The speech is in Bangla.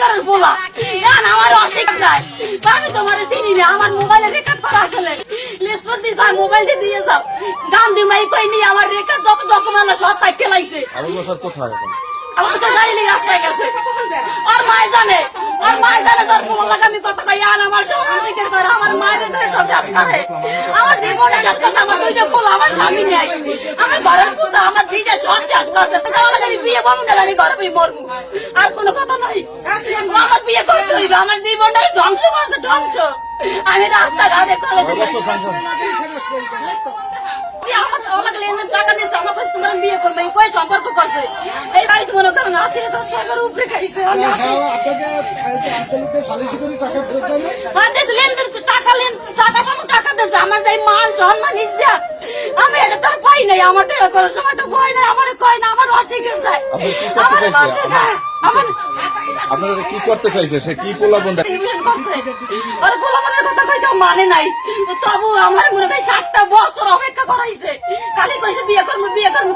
করার বলা এখন আমার অসিক যায় আমি তোমার চিনি না আমার মোবাইলে রেকর্ড করা আসলে দি দিয়ে সব গান দি মাই কই নি আমার রেকর্ড যত ডকুমেন্ট সব পাই খেলাইছে। আবুল বাসার কোথায় এখন। আমার তো গাড়ি রাস্তায় গেছে। আর মাই জানে আর মাই জানে তোর ফোন আমি কত কই আর আমার সব দিকের করে আমার মায়ের ধরে সব জাত করে? আমার জীবনে কাজ করতে আমার দুইটা পোলা আমার স্বামী নাই। আমার ঘরের পুতা আমার দুইটা সব চাষ করতে তাহলে আমি বিয়ে করব আমি ঘরে মরবো আর কোনো কথা নাই আমার বিয়ে করতে হইবে আমার জীবনটাই ধ্বংস করছে ধ্বংস। আমি রাস্তাঘাটে কলে কত সংখ্যা আমার ওলাকে লেন টাকা দিয়েছে আমার কাছে তোমার বিয়ে করবে এই কয় সম্পর্ক করছে। এই বাড়িতে মনে করেন আশি হাজার টাকার উপরে খাইছে। আমি আপনাকে আদালতে সালিসি করে টাকা ফেরত দেন আর দেশ লেনদেন টাকা লেন টাকা পাবো আমার যাই মাল সম্মান ইজ্জত আমি এটা তার পাই নাই। আমার দেড় করার সময় তো কই নাই আমার কই না আমার অঠিক যায়। আমার আপনারা কি করতে চাইছে? সে কি টিউশন করছে? কথা কইতে মানে নাই। তবু আমার মনে হয় ষাটটা বছর অপেক্ষা করাইছে। খালি কইছে বিয়ে করব বিয়ে করব